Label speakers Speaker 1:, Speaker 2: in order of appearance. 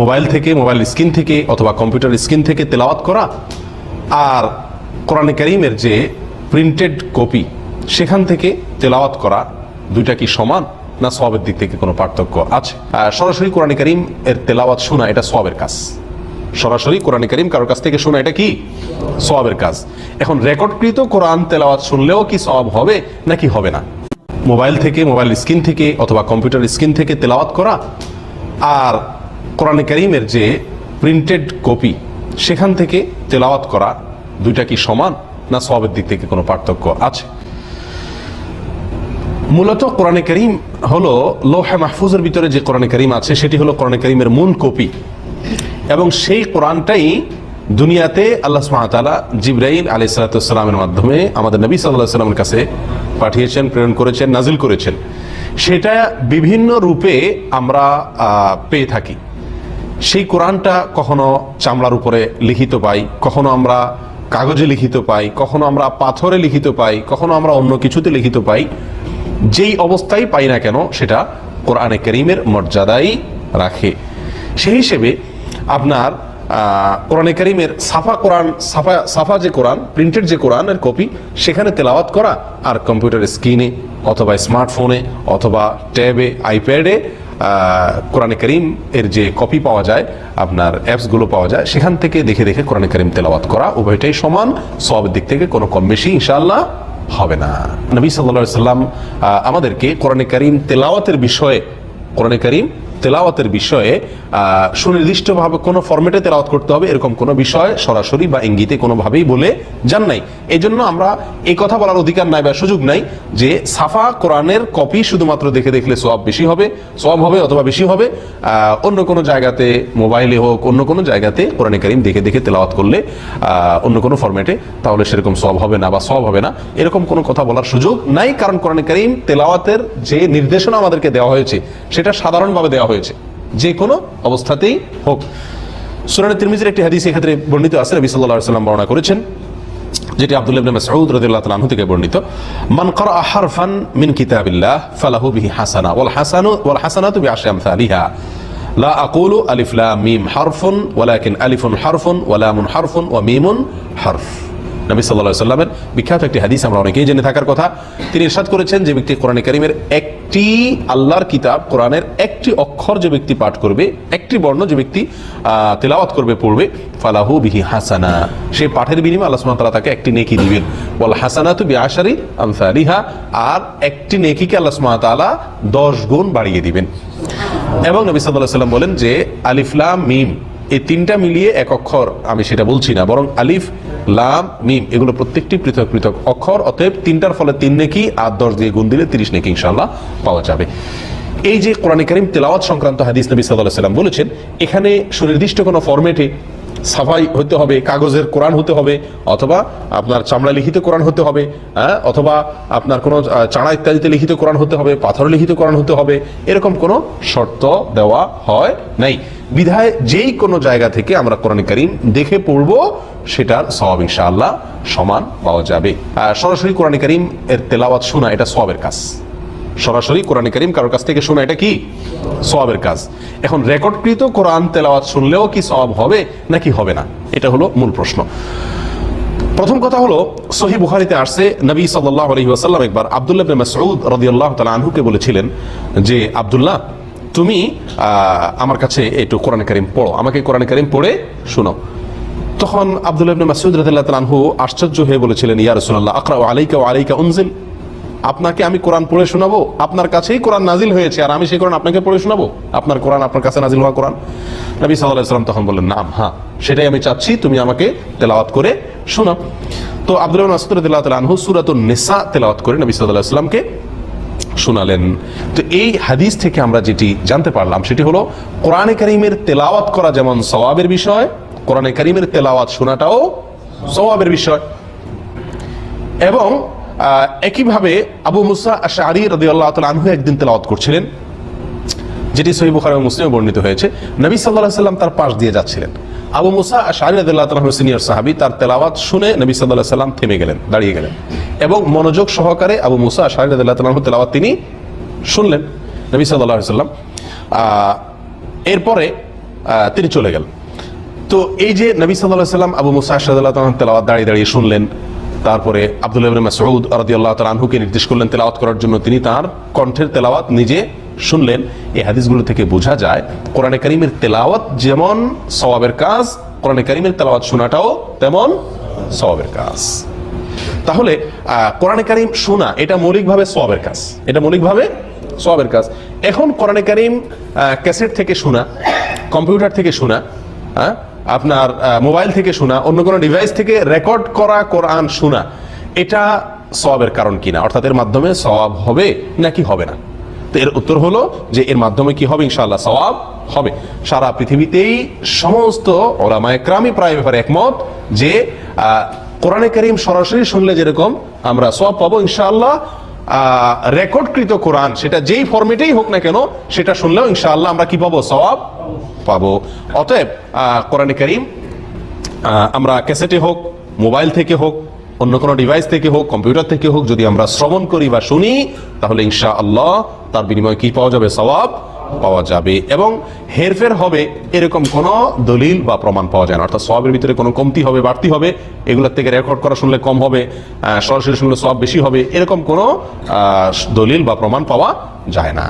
Speaker 1: Mobile থেকে, mobile screen থেকে অথবা কম্পিউটার স্ক্রিন থেকে তেলাওয়াত করা আর কোরআনে করিমের যে প্রিন্টেড কপি সেখান থেকে তেলাওয়াত করা, দুইটা কি সমান না সবের দিক থেকে কোনো পার্থক্য আছে? সরাসরি কোরআনে করিম এর তেলাওয়াত শোনা, এটা সবের কাজ। সরাসরি কোরআনে করিম কারোর কাছ থেকে শোনা, এটা কি? সওয়াবের কাজ। এখন রেকর্ডকৃত কোরআন তেলাওয়াত শুনলেও কি সওয়াব হবে নাকি হবে না? মোবাইল থেকে, মোবাইল স্ক্রিন থেকে অথবা কম্পিউটার স্ক্রিন থেকে তেলাওয়াত করা আর কোরআনে করিমের যে প্রিন্টেড কপি সেখান থেকে তেলাওয়াত করা দুইটা কি সমান না সওয়াবের দিক থেকে কোনো পার্থক্য আছে? মূলত কোরআনে করিম হলো লোহে মাহফুজের ভিতরে যে কোরআনে করিম আছে, সেটি হলো কোরআনে করিমের মূল কপি এবং সেই কোরআনটাই দুনিয়াতে আল্লাহ সুবহানাহু জিব্রাইল আলী সালাতামের মাধ্যমে আমাদের নবী সাল্লাহ সাল্লামের কাছে পাঠিয়েছেন, প্রেরণ করেছেন, নাজিল করেছেন। সেটা বিভিন্ন রূপে আমরা পেয়ে থাকি। সেই কোরআনটা কখনো চামড়ার উপরে লিখিত পাই, কখনো আমরা কাগজে লিখিত পাই, কখনো আমরা পাথরে লিখিত পাই, কখনো আমরা অন্য কিছুতে লিখিত পাই, যেই অবস্থায় পাই না কেন সেটা কোরআনে করিমের মর্যাদাই রাখে। সেই হিসেবে আপনার কোরআনে করিমের সাফা কোরআন, সাফা সাফা যে কোরআন, প্রিন্টেড যে কোরআনের কপি, সেখানে তেলাওয়াত করা আর কম্পিউটার স্ক্রিনে অথবা স্মার্টফোনে অথবা ট্যাবে, আইপ্যাডে কোরআনে করিম এর যে কপি পাওয়া যায়, আপনার অ্যাপসগুলো পাওয়া যায়, সেখান থেকে দেখে দেখে কোরআনে করিম তেলাওয়াত করা উভয়টাই সমান সব দিক থেকে কোনো কম বেশি ইনশাল্লাহ হবে না। নবী সাল্লা সাল্লাম আমাদেরকে কোরআনে করিম তেলাওয়াতের বিষয়ে, কোরআনে করিম তেলাওয়াতের বিষয়ে সুনির্দিষ্টভাবে কোনো ফরম্যাটে তেলাওয়াত করতে হবে, এরকম কোনো বিষয় সরাসরি বা ইঙ্গিতে কোনোভাবেই বলে যান নাই। এই জন্য আমরা এই কথা বলার অধিকার নাই বা সুযোগ নাই যে সাফা কোরআনের কপি শুধুমাত্র দেখে দেখলে সব বেশি হবে সব হবে অথবা বেশি হবে। অন্য কোনো জায়গাতে মোবাইলে হোক, অন্য কোনো জায়গাতে কোরআনে করিম দেখে দেখে তেলাওয়াত করলে অন্য কোনো ফরম্যাটে তাহলে সেরকম সব হবে না বা সব হবে না। এরকম কোনো কথা বলার সুযোগ নাই, কারণ কোরআনে করিম তেলাওয়াতের যে নির্দেশনা আমাদেরকে দেওয়া হয়েছে, সেটা সাধারণভাবে দেওয়া হয়েছে। যে কোনো অবস্থাতেই হোক। সুরানের তিরমিজির একটি হাদিস এক্ষেত্রে বর্ণিত আছে। নবী আলাইহি সাল্লাম বর্ণনা করেছেন, যেটি আব্দুল্লাহ ইবনে মাসউদ রাদিয়াল্লাহু তাআলা থেকে বর্ণিত, মান ক্বারা হারফান মিন কিতাবিল্লাহ ফালাহু বিহি হাসানা, ওয়াল হাসানু, ওয়াল হাসানাতু বিআশরি আমসালিহা, লা আকুলু আলিফ লাম মিম হারফুন, ওয়ালাকিন আলিফুন হারফুন, ওয়া লামুন হারফুন, ওয়া মিমুন হারফ। নবী আলাইহি সাল্লামের বিখ্যাত একটি হাদিস আমরা অনেকেই জেনে থাকার কথা। তিনি ইরশাদ করেছেন যে ব্যক্তি কোরআনে কারীমের একটি আল্লাহর কিতাব, কোরআনের একটি অক্ষর যে ব্যক্তি পাঠ করবে, একটি বর্ণ যে ব্যক্তি তেলাওয়াত করবে, পড়বে, ফালাহু বিহি হাসানা। সেই পাঠের বিনিময়ে আল্লাহ ওয়া তাআলা তাকে একটি নেকি দিবেন। বল হাসানাতু বিআশারি আমসালিহা আর একটি নেকিকে আল্লাহ ওয়া তাআলা 10 গুণ বাড়িয়ে দিবেন। এবং নবী আলাইহি সাল্লাম বলেন যে আলিফ লাম মিম। এই তিনটা মিলিয়ে এক অক্ষর, আমি সেটা বলছি না, বরং আলিফ, লাম, মিম, এগুলো প্রত্যেকটি পৃথক পৃথক অক্ষর, অতএব তিনটার ফলে তিন নেকি, আর দশ দিয়ে গুণ দিলে তিরিশ নেকি ইনশাল্লাহ পাওয়া যাবে। এই যে কোরআন করিম তেলাওয়াত সংক্রান্ত হাদিস নবী সাল্লাহ সাল্লাম বলেছেন, এখানে সুনির্দিষ্ট কোনো ফরম্যাটে সাফাই হতে হবে, কাগজের কোরআন হতে হবে, অথবা আপনার চামড়া লিখিত কোরআন হতে হবে হ্যাঁ? অথবা আপনার কোনো চাড়া ইত্যাদিতে লিখিত কোরআন হতে হবে, পাথর লিখিত কোরআন হতে হবে, এরকম কোনো শর্ত দেওয়া হয় নাই। বিধায় যেই কোনো জায়গা থেকে আমরা কোরআন করিম দেখে পড়ব, সেটার সওয়াব ইনশাআল্লাহ সমান পাওয়া যাবে। সরাসরি কোরআন করিম এর তেলাওয়াত শোনা, এটা সওয়াবের কাজ। সরাসরি কোরআন করিম কারোর কাছ থেকে শোনা, এটা কি? সওয়াবের কাজ। এখন রেকর্ডকৃত কোরআন তেলাওয়াত শুনলেও কি সওয়াব হবে, নাকি হবে না? এটা হলো মূল প্রশ্ন। প্রথম কথা হলো, সহি বুখারিতে আসছে, নবী সাল্লাল্লাহু আলাইহি ওয়াসাল্লাম একবার আব্দুল্লাহ ইবনে মাসউদ রাদিয়াল্লাহু তালা আনহুকে বলেছিলেন যে, আব্দুল্লাহ, তুমি আমার কাছে একটু কোরআন করিম পড়ো, আমাকে কোরআন করিম পড়ে শোনো। তখন আব্দুল্লাহ ইবনে মাসউদ রাদিয়াল্লাহু আনহু আশ্চর্য হয়ে বলেছিলেন, ইয়া রাসূলুল্লাহ আকরা আলাইকা ওয়া আলাইকা উনজিল। আপনাকে আমি কোরআন পড়ে শোনাবো? আপনার কাছেই কোরআন নাজিল হয়েছে, আর আমি সেই কোরআন আপনাকে পড়ে শোনাবো? আপনার কোরআন আপনার কাছে নাজিল হওয়া কোরআন? নবী সাল্লাম তখন বললেন, নাম হ্যাঁ সেটাই আমি চাচ্ছি, তুমি আমাকে তেলাওয়াত করে শোনাও। তো আব্দুল্লাহ মাসউদ রাদিয়াল্লাহু তাআলা আনহু সূরাতুন নিসা তেলাওয়াত করে নবী আলাইহি শোনালেন। তো এই হাদিস থেকে আমরা যেটি জানতে পারলাম, সেটি হলো, কোরআনে কারিমের তেলাওয়াত করা যেমন সওয়াবের বিষয়, কোরআনে কারিমের তেলাওয়াত শোনাটাও সওয়াবের বিষয়। এবং একইভাবে আবু মুসা আশারি রাদিয়াল্লাহু তাল আনহু একদিন তেলাওয়াত করছিলেন, যেটি সহি বুখারী মুসলিমে বর্ণিত হয়েছে। নবী আলাইহি সাল্লাম তার পাশ দিয়ে যাচ্ছিলেন। আবু মুসা আশারি রাদিয়াল্লাহু তাআলা সিনিয়র সাহাবী, তার তেলাওয়াত শুনে নবী আলাইহি সাল্লাম থেমে গেলেন, দাঁড়িয়ে গেলেন এবং মনোযোগ সহকারে আবু মুসা আশারি রাদিয়াল্লাহু তাআলা তেলাওয়াত তিনি শুনলেন নবী আলাইহি সাল্লাম। এরপরে তিনি চলে গেলেন। তো এই যে নবী সাল্লাহ সাল্লাম আবু মুসা আশাদুল্লাহ তেলাওয়াত দাঁড়িয়ে দাঁড়িয়ে শুনলেন তারপরে আব্দুল্লাহ মাসউদ রাদিয়াল্লাহু তাআলা আনহুকে নির্দেশ করলেন তেলাওয়াত করার জন্য। তিনি তার কণ্ঠের তেলাওয়াত নিজে শুনলেন। এই হাদিসগুলো থেকে বোঝা যায়, কোরআনে কারীমের তেলাওয়াত যেমন সওয়াবের কাজ, কোরআনে কারীমের তেলাওয়াত শোনাটাও তেমন সওয়াবের কাজ। তাহলে কোরআনে কারিম শোনা, এটা মৌলিকভাবে সবের কাজ। এটা মৌলিকভাবে সবের কাজ। এখন কোরআনে কারিম ক্যাসেট থেকে শোনা, কম্পিউটার থেকে শোনা হ্যাঁ আপনার মোবাইল থেকে শোনা, অন্য কোনো ডিভাইস থেকে রেকর্ড করা কোরআন শোনা, এটা সবের কারণ কিনা? অর্থাৎ এর মাধ্যমে সওয়াব হবে নাকি হবে না? তো এর উত্তর হলো যে এর মাধ্যমে কি হবে? ইনশাআল্লাহ সওয়াব হবে। সারা পৃথিবীতেই সমস্ত ওলামায়ে ক্রামই প্রায় ব্যাপারে একমত যে কোরআনে করিম সরাসরি শুনলে যেরকম আমরা সব পাবো, ইনশাআল্লাহ রেকর্ডকৃত কোরআন, সেটা যেই ফর্মেটেই হোক না কেন, সেটা শুনলেও ইনশাআল্লাহ আমরা কি পাবো? সওয়াব পাবো। অতএব কোরআনে করিম আমরা ক্যাসেটে হোক, মোবাইল থেকে হোক, অন্য কোনো ডিভাইস থেকে হোক, কম্পিউটার থেকে হোক, যদি আমরা শ্রবণ করি বা শুনি, তাহলে ইনশা আল্লাহ তার বিনিময়ে কি পাওয়া যাবে? সওয়াব পাওয়া যাবে। এবং হেরফের হবে এরকম কোনো দলিল বা প্রমাণ পাওয়া যায় না। অর্থাৎ সবের ভিতরে কোনো কমতি হবে, বাড়তি হবে, এগুলোর থেকে রেকর্ড করা শুনলে কম হবে সরাসরি শুনলে সব বেশি হবে, এরকম কোনো দলিল বা প্রমাণ পাওয়া যায় না।